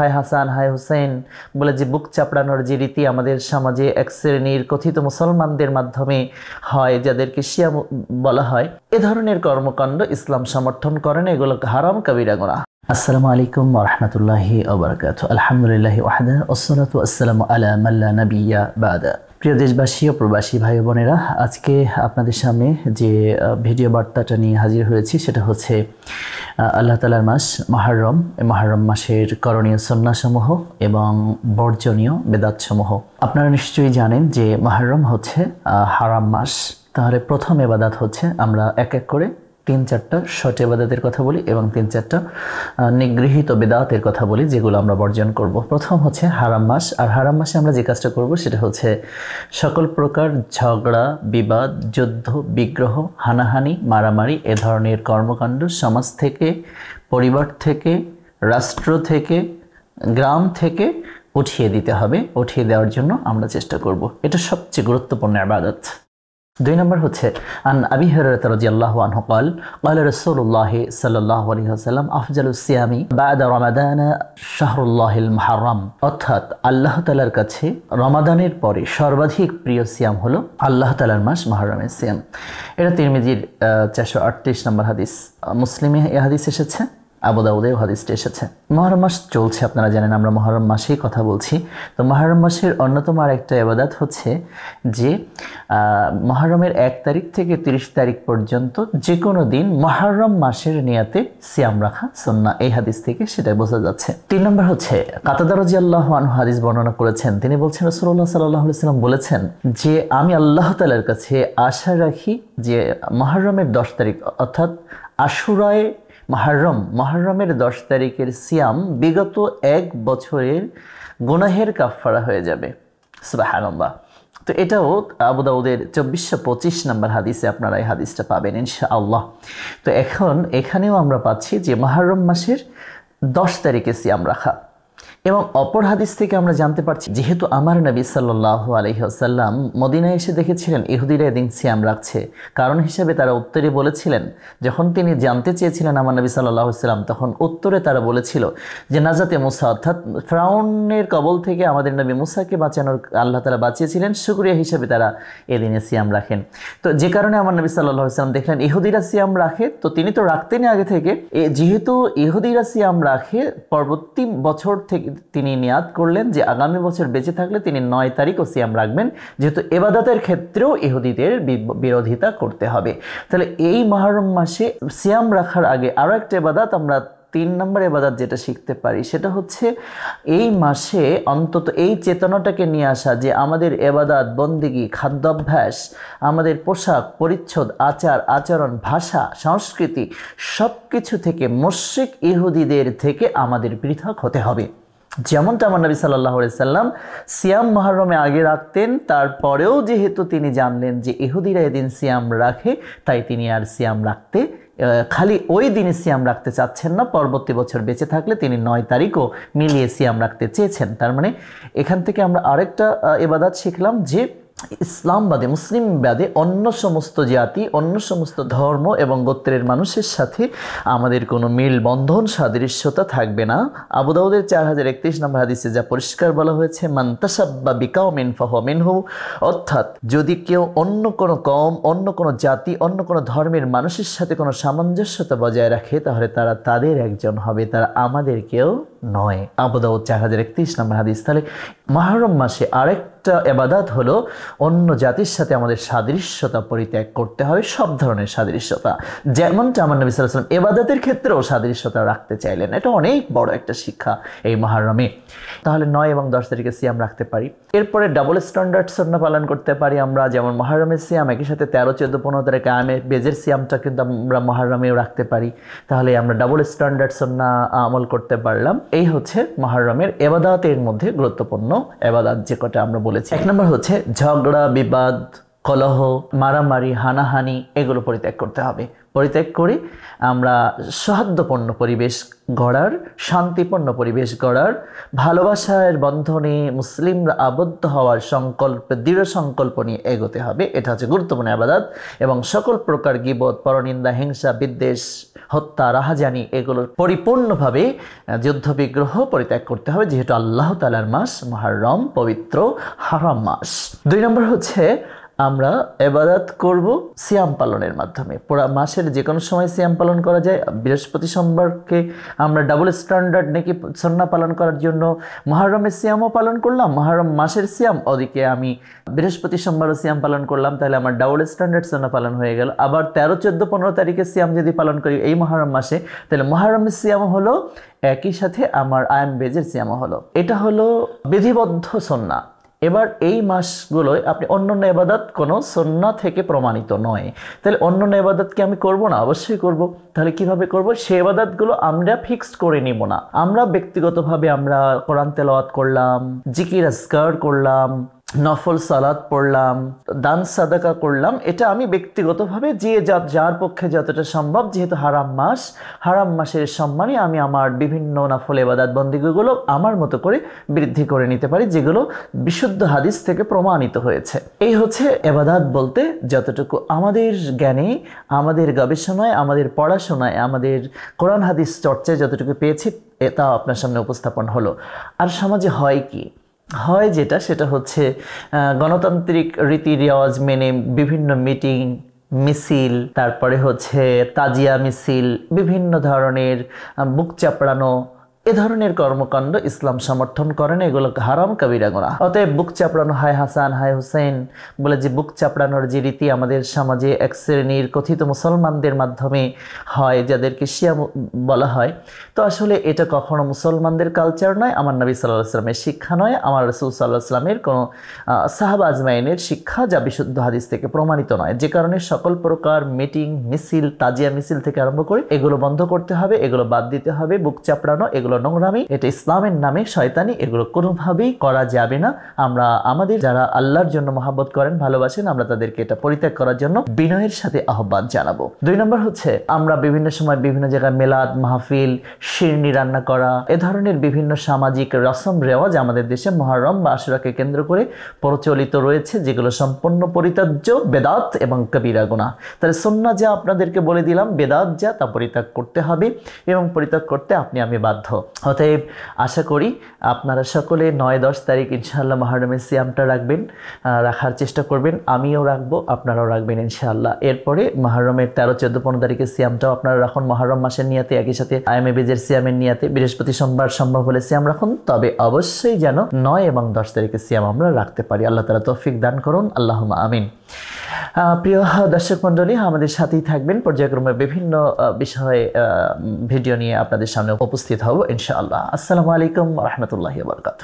হায় হাসান হায় হুসেন বলে যে বুক চাপড়ানোর যে রীতি আমাদের সমাজে এক শ্রেণির কথিত মুসলমানদের মাধ্যমে হয়, যাদেরকে শিয়া বলা হয়, এ ধরনের কর্মকাণ্ড ইসলাম সমর্থন করেন, এগুলো হারাম কবিরা আসসালামু আলাইকুম রহমতুল্লাহি ওবরাকাত আলহামদুলিল্লাহ ওয়াহদা ওসলাতু আসসালামু আলা মাল্লা নবিয়া বাদা। প্রিয় দেশবাসী ও প্রবাসী ভাই বোনেরা, আজকে আপনাদের সামনে যে ভিডিও বার্তাটা নিয়ে হাজির হয়েছি সেটা হচ্ছে আল্লাহ তালার মাস মহারম। মহারম মাসের করণীয় সন্ন্যাসমূহ এবং বর্জনীয় বেদাতসমূহ। আপনারা নিশ্চয়ই জানেন যে মহারম হচ্ছে হারাম মাস। তাহলে প্রথম এবাদাত হচ্ছে আমরা এক এক করে তিন চারটা শর্ট এবাদাতের কথা বলি এবং তিন চারটা নিগৃহীত বেদাতের কথা বলি যেগুলো আমরা বর্জন করব। প্রথম হচ্ছে হারাম মাস। আর হারাম মাসে আমরা যে কাজটা করব সেটা হচ্ছে সকল প্রকার ঝগড়া, বিবাদ, যুদ্ধ, বিগ্রহ, হানাহানি, মারামারি এ ধরনের কর্মকাণ্ড সমাজ থেকে, পরিবার থেকে, রাষ্ট্র থেকে, গ্রাম থেকে উঠিয়ে দিতে হবে। উঠিয়ে দেওয়ার জন্য আমরা চেষ্টা করব। এটা সবচেয়ে গুরুত্বপূর্ণ আবাদত। দুই নম্বর হচ্ছে আন আবি হুরায়রা রাদিয়াল্লাহু আনহু قال قال رسول الله صلى الله عليه وسلم افضل الصيام بعد رمضان شهر الله المحرم অর্থাৎ আল্লাহ তাআলার কাছে রমাদানের পরে সর্বাধিক প্রিয় সিয়াম হলো আল্লাহ তাআলার মাস মুহররমের সিয়াম এটা তিরমিজির চারশো আটত্রিশ নম্বর হাদিস আহ, মুসলিমে এই হাদিস এসেছে আবু দাউদেও হাদিসটি এসেছে। মহরম মাস চলছে, আপনারা জানেন আমরা মহরম মাসেই কথা বলছি। তো মহরম মাসের অন্যতম আর একটা এবাদাত হচ্ছে যে মহরমের এক তারিখ থেকে তিরিশ তারিখ পর্যন্ত যে কোনো দিন মহরম মাসের নিয়াতে সিয়াম রাখা সন্না এই হাদিস থেকে সেটা বোঝা যাচ্ছে। তিন নম্বর হচ্ছে কাতাদারজি আল্লাহ আনহু হাদিস বর্ণনা করেছেন। তিনি বলছেন রসুল্লাহ সাল্লাহ সাল্লাম বলেছেন যে, আমি আল্লাহ তালার কাছে আশা রাখি যে মহরমের দশ তারিখ, অর্থাৎ আশুরায় মহরম, মাহরমের দশ তারিখের সিয়াম বিগত এক বছরের গুনাহের কাফফারা হয়ে যাবে। সুবাহানম্বা তো এটাও আবুদাউদের চব্বিশশো পঁচিশ নম্বর হাদিসে আপনারা এই হাদিসটা পাবেন ইনশা আল্লাহ তো এখন এখানেও আমরা পাচ্ছি যে মাহরম মাসের দশ তারিখে সিয়াম রাখা। এবং অপর হাদিস থেকে আমরা জানতে পারছি, যেহেতু আমার নবী সাল্লাহ আলহিহাসাল্লাম মদিনায় এসে দেখেছিলেন, ইহুদিরা এদিন সিয়াম রাখছে। কারণ হিসেবে তারা উত্তরে বলেছিলেন, যখন তিনি জানতে চেয়েছিলেন আমার নবী সাল্লাহ সাল্লাম তখন উত্তরে তারা বলেছিল যে, নাজাতে মুসা, অর্থাৎ ফ্রাউনের কবল থেকে আমাদের নবী মুসাকে বাঁচানোর আল্লাহ তালা বাঁচিয়েছিলেন, শুক্রিয়া হিসেবে তারা এদিনে সিয়াম রাখেন। তো যে কারণে আমার নবী সাল্লাহ সাল্লাম দেখলেন, ইহুদিরা সিয়াম রাখে, তো তিনি তো রাখতেনই আগে থেকে। যেহেতু ইহুদিরা সিয়াম রাখে, পরবর্তী বছর থেকে তিনি নিয়াদ করলেন যে আগামী বছর বেঁচে থাকলে তিনি নয় তারিখও সিয়াম রাখবেন, যেহেতু এবাদতের ক্ষেত্রেও ইহুদিদের বিরোধিতা করতে হবে। তাহলে এই মহরম মাসে সিয়াম রাখার আগে আরও একটা এবাদাত, আমরা তিন নম্বর এবাদাত যেটা শিখতে পারি, সেটা হচ্ছে এই মাসে অন্তত এই চেতনাটাকে নিয়ে আসা যে আমাদের এবাদাত, বন্দিগি, খাদ্যাভ্যাস, আমাদের পোশাক, পরিচ্ছদ, আচার, আচরণ, ভাষা, সংস্কৃতি সব কিছু থেকে মুশ্রিক ইহুদিদের থেকে আমাদের পৃথক হতে হবে। যেমনটা আমার নবী সাল্লাহ সাল্লাম সিয়াম মহরমে আগে রাখতেন, তারপরেও যেহেতু তিনি জানলেন যে এহুদিরা এদিন সিয়াম রাখে, তাই তিনি আর সিয়াম রাখতে খালি ওই দিনই সিয়াম রাখতে চাচ্ছেন না। পরবর্তী বছর বেঁচে থাকলে তিনি নয় তারিখও মিলিয়ে সিয়াম রাখতে চেয়েছেন। তার মানে এখান থেকে আমরা আরেকটা এবাদাত শিখলাম যে ইসলাম বাদে, মুসলিম বাদে, অন্য সমস্ত জাতি, অন্য সমস্ত ধর্ম এবং গোত্রের মানুষের সাথে আমাদের কোনো মিল, বন্ধন, সাদৃশ্যতা থাকবে না। আবু দাউদের চার হাজার একত্রিশ নম্বর হাদিসে যা পরিষ্কার বলা হয়েছে মান্তাসাব্বা বিকাও মিন ফাহ মিনহু অর্থাৎ যদি কেউ অন্য কোনো কম অন্য কোনো জাতি, অন্য কোনো ধর্মের মানুষের সাথে কোনো সামঞ্জস্যতা বজায় রাখে, তাহলে তারা তাদের একজন হবে, তারা আমাদের কেউ নয়। আবু দাউদ চার হাজার একত্রিশ নম্বর হাদিস। তাহলে মহরম মাসে আরেকটা এবাদাত হলো অন্য জাতির সাথে আমাদের সাদৃশ্যতা পরিত্যাগ করতে হবে, সব ধরনের সাদৃশ্যতা। যেমনটা আমার নবী সাল্লাম এবাদাতের ক্ষেত্রেও সাদৃশ্যতা রাখতে চাইলেন। এটা অনেক বড় একটা শিক্ষা এই মহারমে। তাহলে নয় এবং দশ তারিখে সিয়াম রাখতে পারি। এরপরে ডাবল স্ট্যান্ডার্ড সন্না পালন করতে পারি আমরা, যেমন মহারমের সিয়াম, একই সাথে তেরো, চোদ্দ, পনেরো তারিখে আমে বেজের সিয়ামটা কিন্তু আমরা মহারমেও রাখতে পারি। তাহলে আমরা ডাবল স্ট্যান্ডার্ড সন্না আমল করতে পারলাম। এই হচ্ছে মহারমের এবাদাতের মধ্যে গুরুত্বপূর্ণ এবাদাত যে কটা আমরা বলেছি। এক নম্বর হচ্ছে ঝগড়া, বিবাদ, কলহ, মারামারি, হানাহানি, এগুলো পরিত্যাগ করতে হবে। পরিত্যাগ করি। আমরা সৌহার্দ্যপূর্ণ পরিবেশ গড়ার, শান্তিপূর্ণ পরিবেশ গড়ার, ভালোবাসার বন্ধনে মুসলিমরা আবদ্ধ হওয়ার সংকল্প, দৃঢ় সংকল্প নিয়ে এগোতে হবে। এটা হচ্ছে গুরুত্বপূর্ণ আবাদাত এবং সকল প্রকার গিবত, পরনিন্দা, হিংসা, বিদ্বেষ, হত্যা, রাহাজানি এগুলোর পরিপূর্ণভাবে যুদ্ধ বিগ্রহ পরিত্যাগ করতে হবে যেহেতু আল্লাহ তালার মাস, মহারম, পবিত্র হারাম মাস। দুই নম্বর হচ্ছে আমরা এবাদত করব সিয়াম পালনের মাধ্যমে। পুরো মাসের যে কোনো সময় সিয়াম পালন করা যায়। বৃহস্পতি সোমবারকে আমরা ডাবল স্ট্যান্ডার্ড নাকি সন্না পালন করার জন্য মহারমের সিয়ামও পালন করলাম। মহারম মাসের সিয়াম, ওদিকে আমি বৃহস্পতি সোমবারও সিয়াম পালন করলাম, তাহলে আমার ডাবল স্ট্যান্ডার্ড সন্না পালন হয়ে গেল। আবার তেরো, চোদ্দ, পনেরো তারিখে সিয়াম যদি পালন করি এই মহারম মাসে, তাহলে মহারমের সিয়াম হলো একই সাথে আমার আয়াম বেজের সিয়ামও হলো। এটা হলো বিধিবদ্ধ সন্না। এবার এই মাসগুলোয় আপনি অন্য নেবাদাত কোনো সন্না থেকে প্রমাণিত নয়। তাহলে অন্য নেবাদাতকে আমি করব না? অবশ্যই করব। তাহলে কীভাবে করব? সে এবাদাতগুলো আমরা ফিক্সড করে নিব না। আমরা ব্যক্তিগতভাবে আমরা কোরআন তেলাওয়াত করলাম, জিকির আসকার করলাম নফল সালাদ পড়লাম, দান সাদাকা করলাম, এটা আমি ব্যক্তিগতভাবে যে যা যার পক্ষে যতটা সম্ভব, যেহেতু হারাম মাস, হারাম মাসের সম্মানে আমি আমার বিভিন্ন নফল এবাদাত বন্দিগুলো আমার মতো করে বৃদ্ধি করে নিতে পারি, যেগুলো বিশুদ্ধ হাদিস থেকে প্রমাণিত হয়েছে। এই হচ্ছে এবাদাত বলতে যতটুকু আমাদের জ্ঞানে, আমাদের গবেষণায়, আমাদের পড়াশোনায়, আমাদের কোরআন হাদিস চর্চায় যতটুকু পেয়েছি তা আপনার সামনে উপস্থাপন হলো। আর সমাজে হয় কি? হয় যেটা, সেটা হচ্ছে গণতান্ত্রিক রীতি রেওয়াজ মেনে বিভিন্ন মিটিং, মিছিল, তারপরে হচ্ছে তাজিয়া মিছিল, বিভিন্ন ধরনের বুক চাপড়ানো এ ধরনের কর্মকাণ্ড ইসলাম সমর্থন করে না, এগুলো হারাম কবিরা গোনা অতএব বুক চাপড়ানো, হায় হাসান, হায় হুসেন বলে যে বুক চাপড়ানোর যে রীতি আমাদের সমাজে এক শ্রেণির কথিত মুসলমানদের মাধ্যমে হয়, যাদেরকে শিয়া বলা হয়, তো আসলে এটা কখনো মুসলমানদের কালচার নয়, আমার নবী সাল্লাহ আসলামের শিক্ষা নয়, আমার রসুল সাল্লাহ আসলামের কোনো সাহাব আজমাইনের শিক্ষা যা বিশুদ্ধ হাদিস থেকে প্রমাণিত নয়। যে কারণে সকল প্রকার মিটিং, মিছিল, তাজিয়া মিছিল থেকে আরম্ভ করে এগুলো বন্ধ করতে হবে, এগুলো বাদ দিতে হবে, বুক চাপড়ানো, এগুলো এগুলো নোংরামি, এটা ইসলামের নামে শয়তানি, এগুলো কোনোভাবেই করা যাবে না। আমরা আমাদের যারা আল্লাহর জন্য মহাব্বত করেন, ভালোবাসেন, আমরা তাদেরকে এটা পরিত্যাগ করার জন্য বিনয়ের সাথে আহ্বান জানাব। দুই নম্বর হচ্ছে, আমরা বিভিন্ন সময় বিভিন্ন জায়গায় মেলাদ, মাহফিল, শিরনি রান্না করা, এ ধরনের বিভিন্ন সামাজিক রসম রেওয়াজ আমাদের দেশে মহারম বা আশুরাকে কেন্দ্র করে প্রচলিত রয়েছে, যেগুলো সম্পূর্ণ পরিত্যাজ্য, বেদাত এবং কবিরা গুণা তাহলে সন্না যা আপনাদেরকে বলে দিলাম, বেদাত যা তা পরিত্যাগ করতে হবে এবং পরিত্যাগ করতে আপনি আমি বাধ্য। অতএব আশা করি আপনারা সকলে নয় দশ তারিখ ইনশাআল্লাহ মহারমের সিয়ামটা রাখবেন রাখার চেষ্টা করবেন। আমিও রাখব, আপনারাও রাখবেন ইনশাআল্লাহ। এরপরে মহারমের তেরো, চোদ্দ, পনেরো তারিখের সিয়ামটাও আপনারা রাখুন। মহারম মাসের নিয়াতে, একই সাথে আইএমএ বেজের সিয়ামের নিয়াতে বৃহস্পতি সোমবার সম্ভব হলে সিয়াম রাখুন। তবে অবশ্যই যেন নয় এবং দশ তারিখের সিয়াম আমরা রাখতে পারি। আল্লাহ তালা তৌফিক দান করুন। আল্লাহ আমিন। প্রিয় দর্শক মন্ডলী আমাদের সাথেই থাকবেন পর্যায়ক্রমে বিভিন্ন বিষয়ে ভিডিও নিয়ে আপনাদের সামনে উপস্থিত হব, ইনশাআল্লাহ। আসসালামু আলাইকুম রহমতুল্লাহ বরকাত